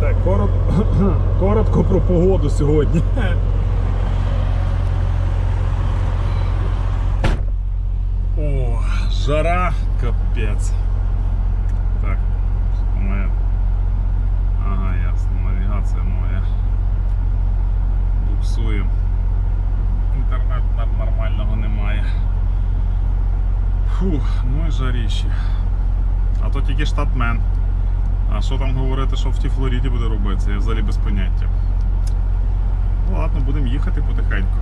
Так, коротко, коротко про погоду сьогодні. О, жара, капець. Так, що моя. Ага, ясно, навігація моя. Буксує. Інтернет нормального немає. Фух, ну і жаріще. А то тільки штатмен. А що там говорити, що в тій Флориді буде робитися, я взагалі без поняття. Ну ладно, будемо їхати потихеньку.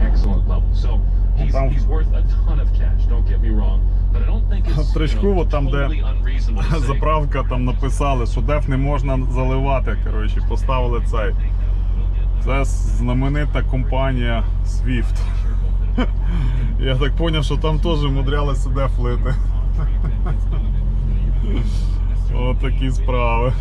excellent level. So he's, Там- he's worth a ton of cash. Don't get me wrong, but I don't think it's В Тричку, you know, от там, де Заправка там написали, що деф не можна заливати. Коротше, поставили цей. Це знаменита компанія Swift. Я так зрозумів, що там теж мудрялися деф лити. От такі справи.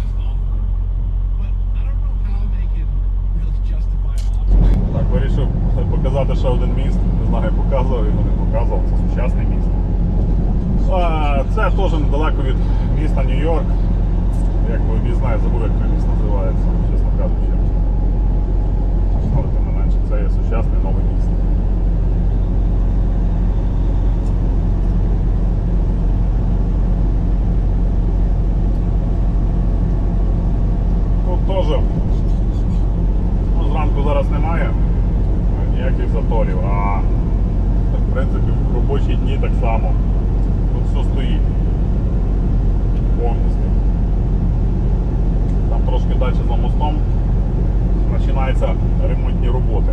Так, вирішив показати ще один міст. Не знаю, я показував його, не показував. Це сучасний міст. Це теж недалеко від міста Нью-Йорк. Як ви не знаю, забув, як той міст називається, чесно кажучи. Це є сучасний новий міст. Тут теж ну, зранку зараз немає е, ніяких заторів, а в принципі в робочі дні так само. Тут все стоїть повністю. Там трошки далі за мостом починаються ремонтні роботи.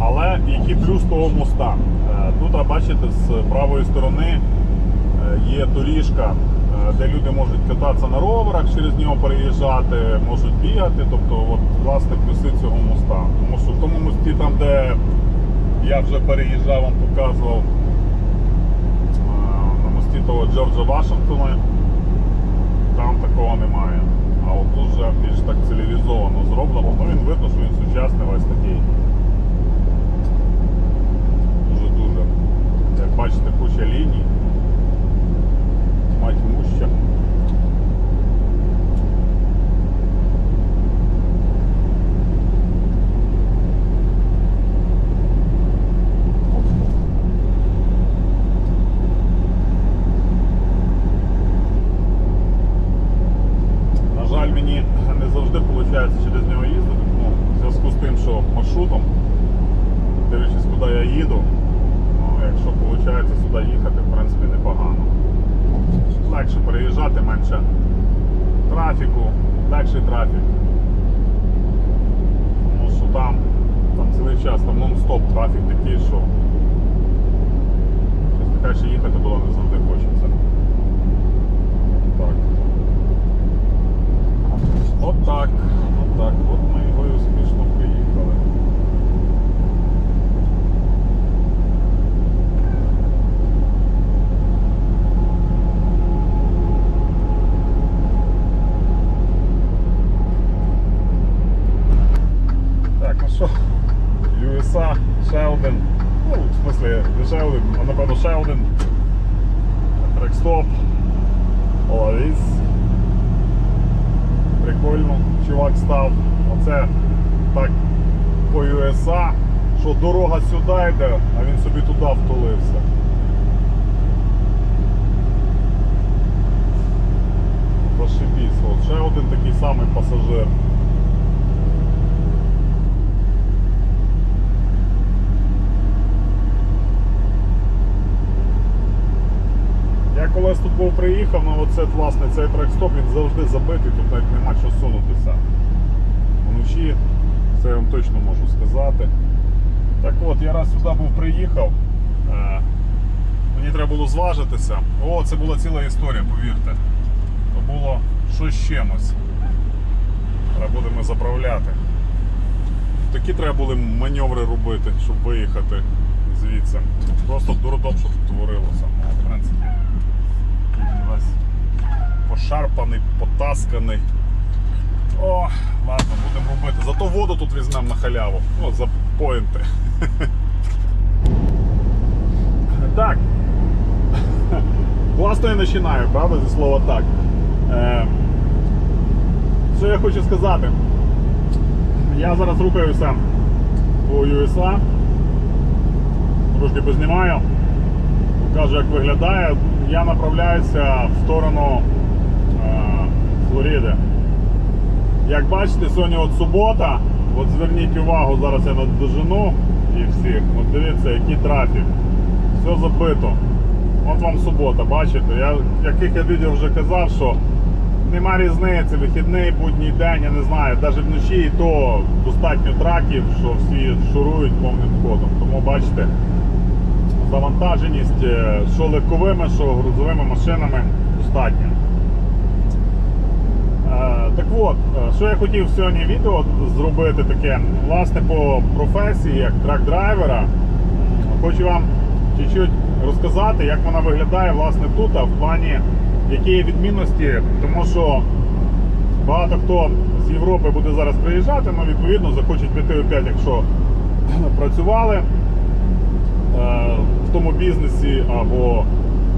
Але який плюс того моста? Е, Тут, а, бачите, з правої сторони е, є доріжка, е, де люди можуть кататися на роверах, через нього переїжджати, можуть бігати. Тобто, от, власне, плюси цього моста. Тому що в тому мості, там, де я вже переїжджав, вам показував, на мості того Джорджа Вашингтона. Там такого немає. А от тут вже більш так цивілізовано зроблено. Ну він видно, що він сучасний весь такий. Дуже-дуже. Як бачите, куча ліній. Мать муща. На жаль, мені не завжди виходить через нього їздити. Ну, в зв'язку з тим, що маршрутом, дивлячись, куди я їду, ну, якщо виходить сюди їхати, в принципі, непогано. Легше переїжджати, менше трафіку, легший трафік. Тому що там, там цілий час, там нон-стоп трафік такий, що чесно кажучи, їхати було не завжди хочеться. Так. От так, от так, от ми його і успішно приїхали. Так, ну що, USA, ще ну, в смысле, не ще а напевно ще один. Трекстоп, Олавіс прикольно, чувак став. Оце так по USA, що дорога сюди йде, а він собі туди втулився. Зашибісь, ще один такий самий пасажир. Я колись тут був приїхав, ну оце власне цей трек-стоп, він завжди забитий, тут навіть нема чого сунутися. Вночі, це я вам точно можу сказати. Так от, я раз сюди був приїхав, е, мені треба було зважитися. О, це була ціла історія, повірте. То було щось з чимось. Треба будемо заправляти. Такі треба були маневри робити, щоб виїхати звідси. Просто дурдом, щоб творилося. Ну, в принципі. Пошарпаний, потасканий. О, ладно, будемо робити. Зато воду тут візьмемо на халяву. О, за поінти. Так. просто і починаю, правда, зі слова так. Е, що я хочу сказати? Я зараз рухаюся по USA. Трошки познімаю. Покажу, як виглядає. Я направляюся в сторону Флориди. Як бачите, сьогодні от субота. От зверніть увагу, зараз я надожену і всіх. От дивіться, який трафік. Все забито. От вам субота, бачите? Я яких я відео вже казав, що нема різниці, вихідний, будній день, я не знаю, навіть вночі і то достатньо траків, що всі шурують повним ходом. Тому бачите, завантаженість е, що легковими, що грузовими машинами достатньо. От, е, що я хотів сьогодні відео зробити таке, власне, по професії, як трак-драйвера, хочу вам чуть-чуть розказати, як вона виглядає власне тут, а в плані які є відмінності, тому що багато хто з Європи буде зараз приїжджати, ну відповідно захочуть піти опять, якщо працювали е, в тому бізнесі або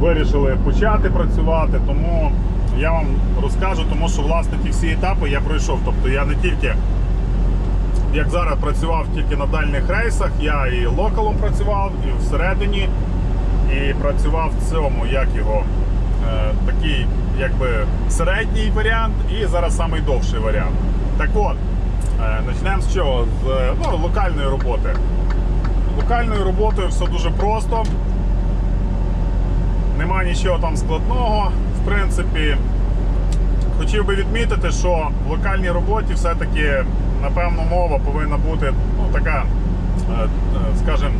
вирішили почати працювати. Тому я вам розкажу, тому що власне ті всі етапи я пройшов. Тобто я не тільки як зараз працював тільки на дальніх рейсах, я і локалом працював, і всередині, і працював в цьому, як його, е, такий якби середній варіант, і зараз самий довший варіант. Так от, е, почнемо з чого? З ну, локальної роботи. Локальною роботою все дуже просто. Нема нічого там складного. Принципі, хотів би відмітити, що в локальній роботі все-таки, напевно, мова повинна бути ну, така, е, е, скажімо,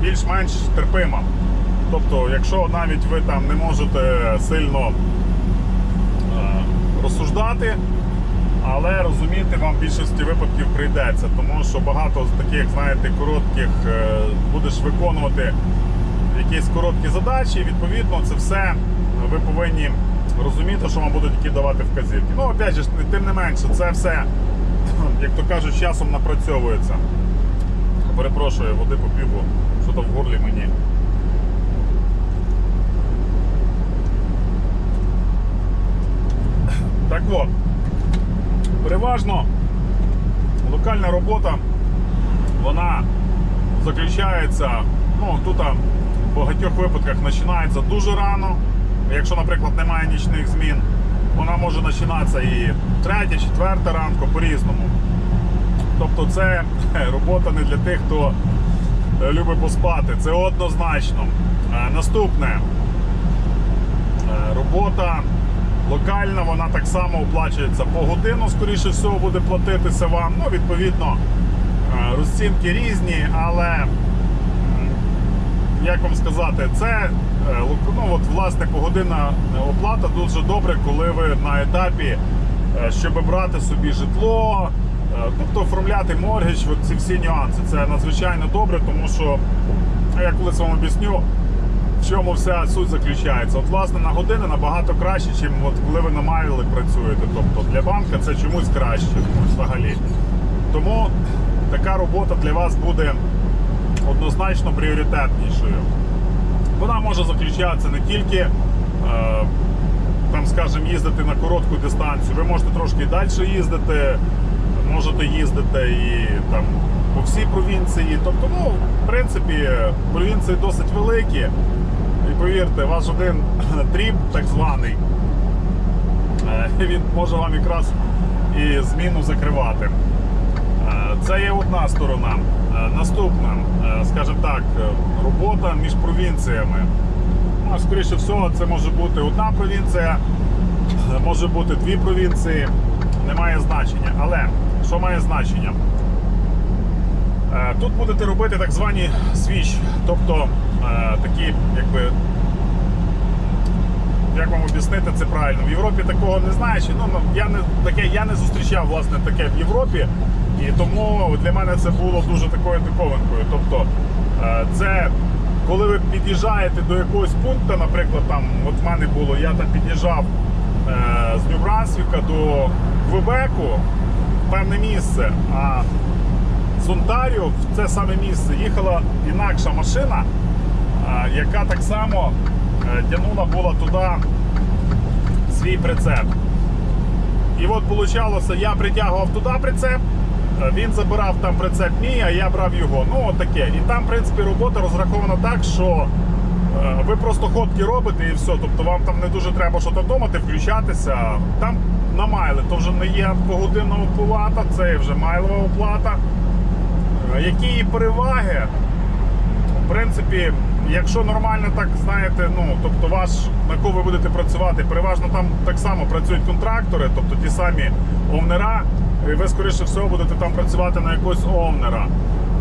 більш-менш терпима. Тобто, якщо навіть ви там не можете сильно е, розсуждати, але розуміти вам в більшості випадків прийдеться, тому що багато з таких, знаєте, коротких будеш виконувати якісь короткі задачі, і відповідно це все ви повинні розуміти, що вам будуть які давати вказівки. Ну, опять же, тим не менше, це все, як то кажуть, часом напрацьовується. Перепрошую, води попів, бо що там в горлі мені. Так от, переважно локальна робота, вона заключається, ну тут в багатьох випадках починається дуже рано. Якщо, наприклад, немає нічних змін, вона може починатися і третя, четверта ранку по-різному. Тобто це робота не для тих, хто е, любить поспати. Це однозначно. Е, Наступне Е, робота локальна, вона так само оплачується по годину, скоріше всього, буде платитися вам. Ну, відповідно, розцінки різні, але як вам сказати, це ну, от, власне погодинна оплата дуже добре, коли ви на етапі, е, щоб брати собі житло, е, тобто оформляти моргідж, ці всі нюанси. Це надзвичайно добре, тому що я колись вам об'ясню, в чому вся суть заключається. От, власне, на години набагато краще, ніж коли ви на майлі працюєте. Тобто для банка це чомусь краще взагалі. Тому така робота для вас буде однозначно пріоритетнішою. Може заключатися не тільки, е, там, скажімо, їздити на коротку дистанцію. Ви можете трошки і далі їздити, можете їздити і там по всій провінції. Тобто, ну, в принципі, провінції досить великі. І повірте, ваш один тріп, так званий, е, він може вам якраз і зміну закривати. Е, Це є одна сторона. Наступна, скажімо так, робота між провінціями. Ну, скоріше всього, це може бути одна провінція, може бути дві провінції, не має значення. Але що має значення? Е, Тут будете робити так звані свіч, тобто е, такі, якби як вам об'яснити це правильно? В Європі такого не знаю. чи, Ну, ну, я не таке, я не зустрічав власне таке в Європі, і тому для мене це було дуже такою диковинкою. Тобто, е, це коли ви під'їжджаєте до якогось пункту, наприклад, там, от в мене було, я там під'їжджав е, з Нью-Брансвіка до Квебеку певне місце. А з Онтаріо в це саме місце їхала інакша машина, а, яка так само е, тягнула була туди свій прицеп. І от вийшло, я притягував туди прицеп, е, він забирав там прицеп мій, а я брав його. Ну, от таке. І там, в принципі, робота розрахована так, що е, ви просто ходки робите і все. Тобто вам там не дуже треба щось думати, включатися. Там на майли, то вже не є погодинна оплата, це вже майлова оплата. Е, Які її переваги? В принципі, якщо нормально так знаєте, ну тобто ваш на кого ви будете працювати, переважно там так само працюють контрактори, тобто ті самі овнера, і ви скоріше всього будете там працювати на якогось овнера.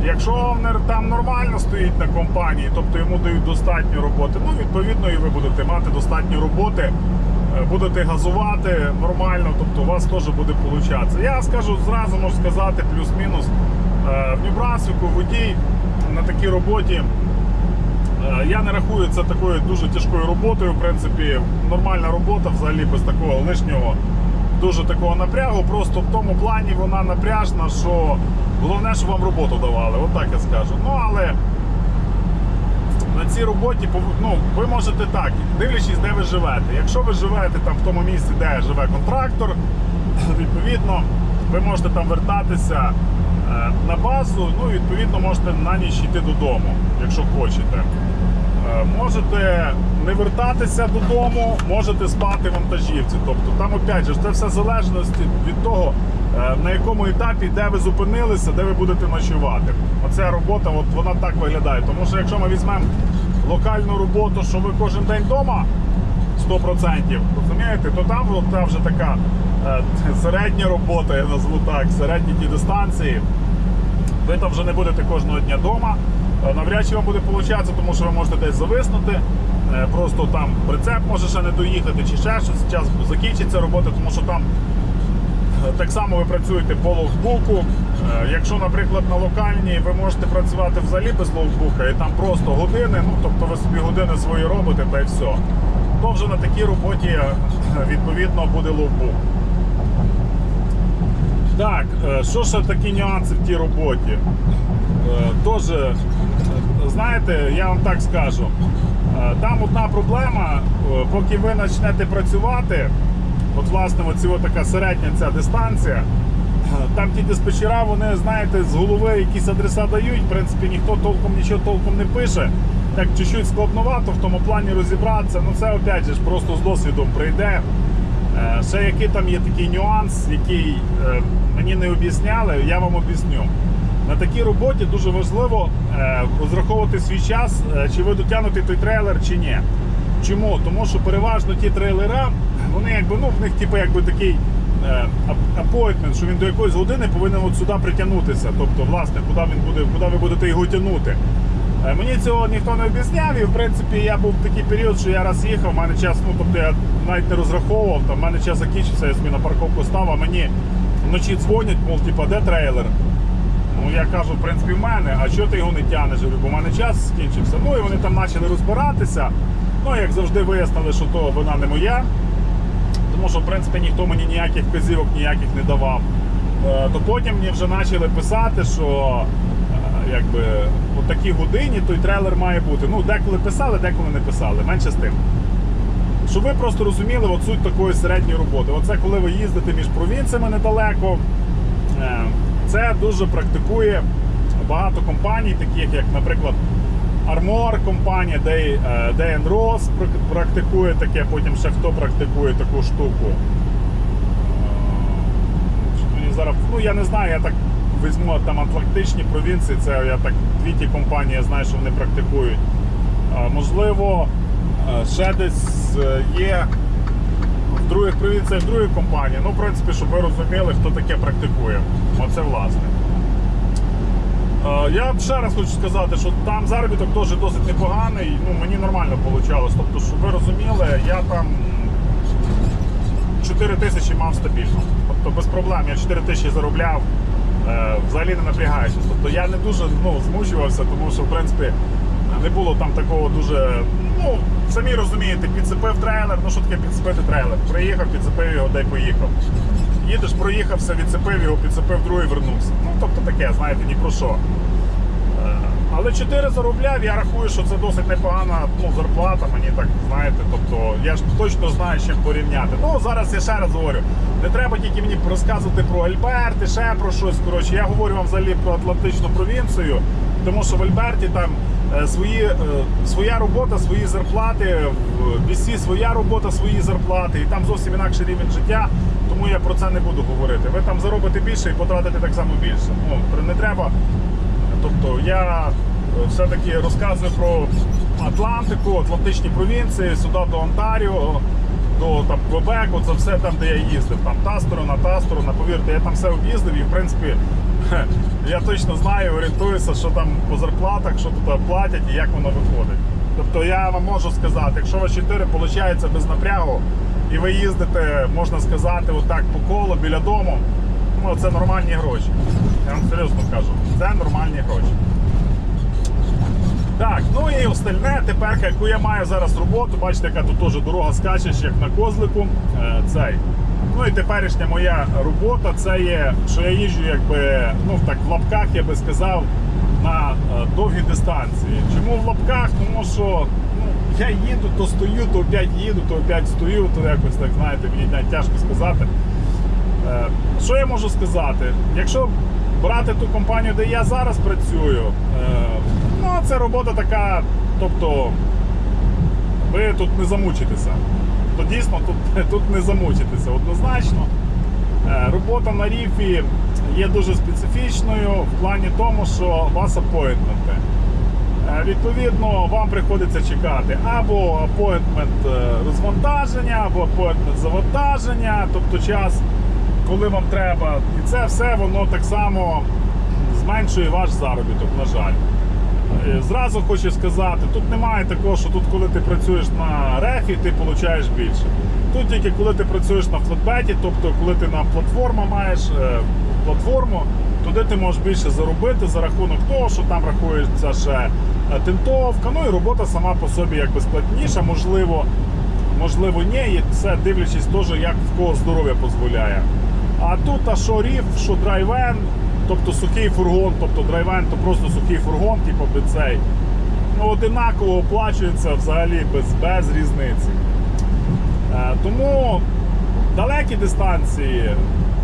Якщо овнер там нормально стоїть на компанії, тобто йому дають достатньо роботи, ну відповідно і ви будете мати достатньо роботи, е, будете газувати нормально, тобто у вас теж буде получатися. Я скажу зразу можу сказати, плюс-мінус е, в Нью-Брансвіку водій на такій роботі. Е, Я не рахую це такою дуже тяжкою роботою. В принципі, нормальна робота взагалі без такого лишнього, дуже такого напрягу. Просто в тому плані вона напряжна, що головне, щоб вам роботу давали. От так я скажу. Ну але на цій роботі ну, ви можете так, дивлячись, де ви живете. Якщо ви живете там в тому місці, де живе контрактор, відповідно, ви можете там вертатися е, на базу, ну і відповідно можете на ніч йти додому, якщо хочете. Можете не вертатися додому, можете спати вантажівці. Тобто там опять же це все залежить від того, е, на якому етапі, де ви зупинилися, де ви будете ночувати. Оця робота, от вона так виглядає. Тому що якщо ми візьмемо локальну роботу, що ви кожен день вдома, 100%, розумієте, то там та вже така е, середня робота, я назву так, середні ті дистанції. Ви там вже не будете кожного дня вдома. Е, Навряд чи вам буде получатися, тому що ви можете десь зависнути. Е, Просто там прицеп може ще не доїхати, чи ще щось. Час закінчиться робота, тому що там е, так само ви працюєте по лоукбуку. Е, Якщо, наприклад, на локальній ви можете працювати взагалі без лоукбука і там просто години, ну тобто ви собі години свої робите та й все, то вже на такій роботі відповідно буде лоукбук. Так, що ще такі нюанси в тій роботі? Е, знаєте, я вам так скажу. е, Там одна проблема, е, поки ви почнете працювати, от власне оці така середня ця дистанція, е, там ті диспетчера, вони, знаєте, з голови якісь адреса дають, в принципі, ніхто толком нічого толком не пише. Так чуть-чуть складновато в тому плані розібратися. Ну це опять же просто з досвідом прийде. Ще який там є такий нюанс, який мені не об'ясняли, я вам об'ясню. На такій роботі дуже важливо е, розраховувати свій час, е, чи ви дотягнете той трейлер, чи ні. Чому? Тому що переважно ті трейлера, вони якби ну в них типу якби такий е, апойтмент, що він до якоїсь години повинен от сюди притягнутися. Тобто, власне, куди він буде, куди ви будете його тягнути. Мені цього ніхто не об'ясняв, і в принципі я був в такий період, що я раз їхав, в мене час, ну тобто я навіть не розраховував, там в мене час закінчився, я собі на парковку став, а мені вночі дзвонять, мов, типа, де трейлер? Ну я кажу, в принципі, в мене, а чого ти його не говорю, бо в мене час скінчився. Ну і вони там почали розбиратися. Ну, як завжди, вияснили, що то вона не моя. Тому що, в принципі, ніхто мені ніяких вказівок ніяких не давав. Е, То потім мені вже почали писати, що е, якби у такій годині той трейлер має бути. Ну, деколи писали, деколи не писали, менше з тим. Щоб ви просто розуміли от суть такої середньої роботи. Оце коли ви їздите між провінціями недалеко, е, це дуже практикує багато компаній, таких як, наприклад, Armor компанія, Day, е, Day Ross практикує таке, потім ще хто практикує таку штуку. Е, ну я не знаю, я так візьму там Атлантичні провінції, це я так дві ті компанії, я знаю, що вони практикують. Е, Можливо, ще десь є других провінціях другі компанії. Ну, в принципі, щоб ви розуміли, хто таке практикує. Оце власне. Е, Я ще раз хочу сказати, що там заробіток теж досить непоганий. Ну, мені нормально вийшло. Тобто, щоб ви розуміли, я там 4 тисячі мав стабільно. Тобто без проблем. Я 4 тисячі заробляв, е, взагалі не напрягаючись. Тобто я не дуже ну, змучувався, тому що в принципі не було там такого дуже. Ну, самі розумієте, підцепив трейлер. Ну що таке підцепити трейлер? Приїхав, підцепив його, дай поїхав. Їдеш, проїхався, відцепив його, підцепив другий, вернувся. Ну, тобто таке, знаєте, ні про що. Е, Але 4 заробляв, я рахую, що це досить непогана ну, зарплата, мені так знаєте. Тобто я ж точно знаю, чим порівняти. Ну зараз я ще раз говорю. Не треба тільки мені розказувати про Альберти, ще про щось. Коротше, я говорю вам взагалі про Атлантичну провінцію, тому що в Альберті там свої, е, своя робота, свої зарплати, в BC своя робота, свої зарплати, і там зовсім інакший рівень життя. Тому я про це не буду говорити. Ви там заробите більше і потратите так само більше. Ну не треба. Тобто я е, все-таки розказую про Атлантику, Атлантичні провінції, сюди до Онтаріо, до там, Квебеку, це все там, де я їздив. Там та сторона, та сторона. Повірте, я там все об'їздив і в принципі я точно знаю, орієнтуюся, що там по зарплатах, що тут платять і як воно виходить. Тобто я вам можу сказати, якщо у вас 4 виходить без напрягу, і ви їздите, можна сказати, отак по колу біля дому, ну це нормальні гроші. Я вам серйозно кажу, це нормальні гроші. Так, ну і остальне, тепер, яку я маю зараз роботу, бачите, яка тут теж дорога скачеш, як на козлику. Е, цей. Ну і теперішня моя робота це є, що я їжджу, якби, ну так, в лапках, я би сказав, на е, довгі дистанції. Чому в лапках? Тому що ну, я їду, то стою, то опять їду, то опять стою, то якось так, знаєте, мені навіть тяжко сказати. Е, Що я можу сказати? Якщо брати ту компанію, де я зараз працюю, це робота така, тобто ви тут не замучитеся. То дійсно тут, тут не замучитеся однозначно. Е, Робота на ріфі є дуже специфічною в плані тому, що вас апоінтменти. Е, Відповідно, вам приходиться чекати або апоінтмент е, розвантаження, або апоінтмент завантаження, тобто час, коли вам треба. І це все воно так само зменшує ваш заробіток, на жаль. Е, Зразу хочу сказати, тут немає такого, що тут, коли ти працюєш на рефі, ти отримуєш більше. Тут тільки коли ти працюєш на флетбеті, тобто коли ти на платформу маєш е, платформу, туди ти можеш більше заробити за рахунок того, що там рахується ще е, тентовка, ну і робота сама по собі якби складніша, можливо, можливо, ні, і це дивлячись теж, як в кого здоров'я дозволяє. А тут а що ріф, що драйвен, тобто сухий фургон, тобто драйвен, то просто сухий фургон, типу цей. Ну, одинаково оплачується взагалі без, без різниці. Е, тому далекі дистанції,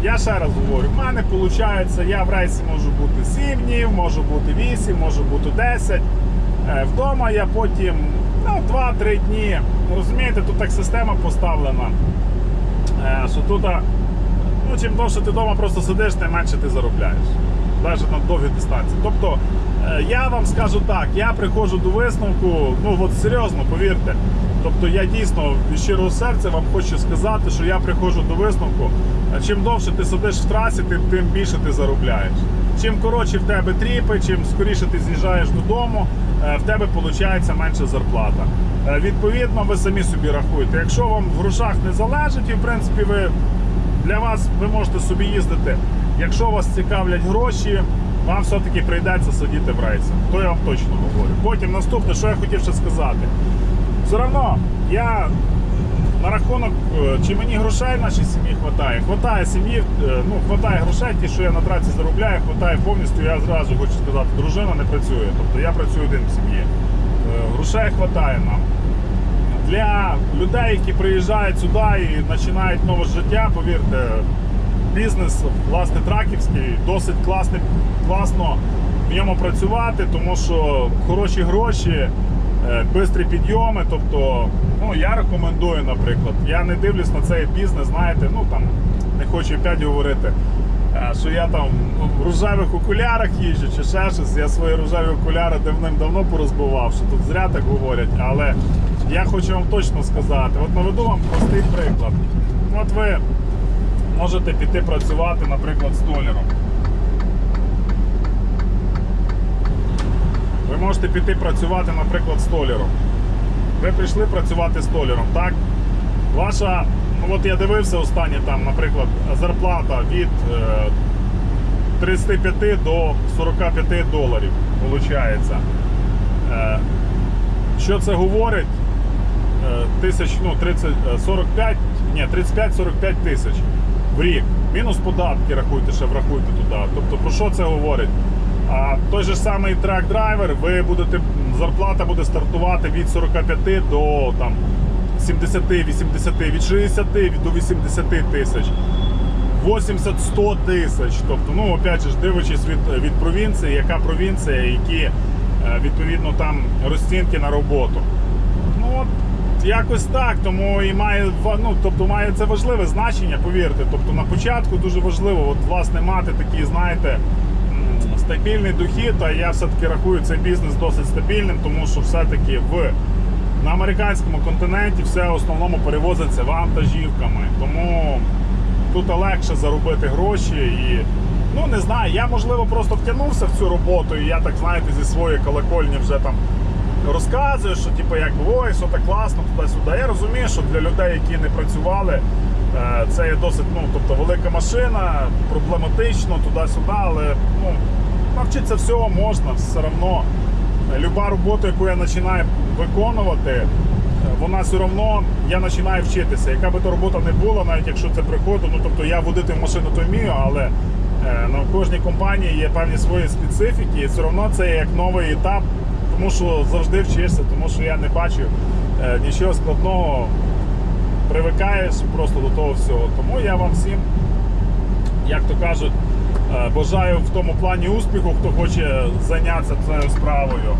я ще раз говорю, в мене виходить, я в рейсі можу бути 7 днів, можу бути 8, можу бути 10. Е, Вдома я потім ну, 2-3 дні. Розумієте, тут так система поставлена. е, Що тут, ну, чим довше ти вдома просто сидиш, тим менше ти заробляєш. Навіть на довгі дистанції. Тобто, е, я вам скажу так, я приходжу до висновку, ну от серйозно, повірте. Тобто я дійсно від щирого серця вам хочу сказати, що я приходжу до висновку. е, Чим довше ти сидиш в трасі, тим, тим більше ти заробляєш. Чим коротші в тебе тріпи, чим скоріше ти з'їжджаєш додому, е, в тебе виходить менша зарплата. Відповідно, ви самі собі рахуєте. Якщо вам в грошах не залежить, і в принципі ви для вас ви можете собі їздити. Якщо вас цікавлять гроші, вам все-таки прийдеться сидіти в рейсах. То я вам точно говорю. Потім наступне, що я хотів ще сказати. Все одно я на рахунок, е, чи мені грошей в нашій сім'ї вистачає. Хватає сім'ї, е, ну хватає грошей, ті, що я на траці заробляю, хватає повністю. Я зразу хочу сказати, дружина не працює. Тобто я працюю один в сім'ї. Е, Грошей вистачає нам. Для людей, які приїжджають сюди і починають нове життя, повірте, бізнес, власне, траківський, досить класний, класно в ньому працювати, тому що хороші гроші, е, бистрі підйоми. Тобто, ну, я рекомендую, наприклад. Я не дивлюсь на цей бізнес, знаєте, ну там не хочу опять говорити. е, Що я там в рожевих окулярах їжджу чи ще щось. Я свої рожеві окуляри давним-давно порозбивав, що тут зря так говорять. Але я хочу вам точно сказати, от наведу вам простий приклад. От ви можете піти працювати, наприклад, столяром. Ви можете піти працювати, наприклад, столяром. Ви прийшли працювати столяром, так? Ваша, ну от я дивився останнє там, наприклад, зарплата від е, 35 до 45 доларів, виходить. Е, що це говорить? Е, Тисяч, ну, 30, е, 45, ні, 35-45 тисяч в рік. Мінус податки рахуйте, ще врахуйте туди. Тобто про що це говорить? А той же самий трак-драйвер, ви будете, зарплата буде стартувати від 45 до там, 70-80, від 60 до 80 тисяч. 80-100 тисяч. Тобто, ну, опять же, дивлячись від, від провінції, яка провінція, які е, відповідно там розцінки на роботу. Якось так, тому і має ну, тобто має це важливе значення, повірте. Тобто на початку дуже важливо, от, власне, мати такий, знаєте, стабільний дохід, а я все-таки рахую цей бізнес досить стабільним, тому що все-таки в на американському континенті все в основному перевозиться вантажівками. Тому тут легше заробити гроші і. Ну не знаю, я можливо просто втягнувся в цю роботу, і я так знаєте зі своєї колокольні вже там розказую, що типу як ой, що так класно, туди-сюди. Я розумію, що для людей, які не працювали, е, це є досить ну, тобто велика машина, проблематично туди-сюди, але ну, навчитися всього можна все одно. Люба робота, яку я починаю виконувати, е, вона все одно я починаю вчитися. Яка би то робота не була, навіть якщо це приходить, ну тобто я водити машину то вмію, але е, на кожній компанії є певні свої специфіки, і все одно це є як новий етап, тому що завжди вчишся, тому що я не бачу е, нічого складного. Привикаєш просто до того всього. Тому я вам всім як то кажуть, е, бажаю в тому плані успіху, хто хоче зайнятися цією справою.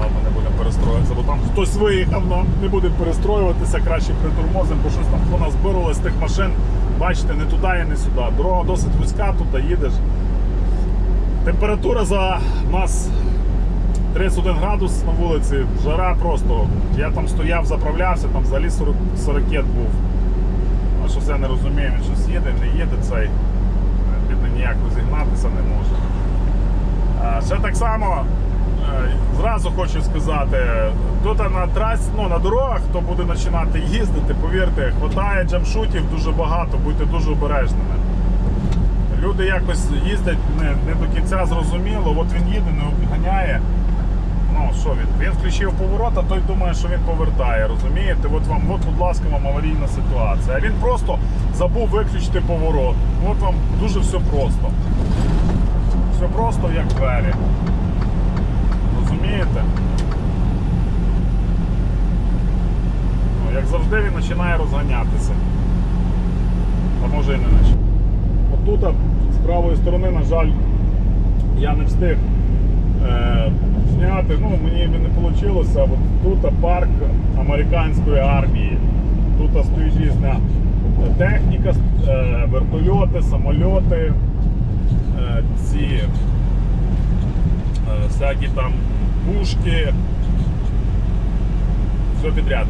Ладно, не будемо перестроюватися, бо там хтось виїхав, ну, не будемо перестроюватися, краще притормозимо, бо щось там вона збиралась з тих машин. Бачите, не туди і не сюди. Дорога досить вузька, тут їдеш. Температура за нас 31 градус на вулиці, жара просто. Я там стояв, заправлявся, там взагалі 40, 40 був. А щось я не розумію, він щось їде, не їде цей. Бідно ніяк розігнатися не може. А, ще так само, е, зразу хочу сказати, тут на трасі, ну, на дорогах, хто буде починати їздити, повірте, хватає джамшутів дуже багато, будьте дуже обережними. Люди якось їздять не, не до кінця зрозуміло, от він їде, не обганяє. Ну, що він? Він включив поворот, а той думає, що він повертає, розумієте? От вам, от, будь ласка, вам аварійна ситуація. А він просто забув виключити поворот. От вам дуже все просто. Все просто як двері. Розумієте? Ну, як завжди він починає розганятися. А може і не починає. Отут з правої сторони, на жаль, я не встиг зняти. Ну, мені не вийшло. Тут парк американської армії. Тут стоїть різна техніка, е, вертольоти, самольоти, е, ці е, всякі там пушки. Все підряд.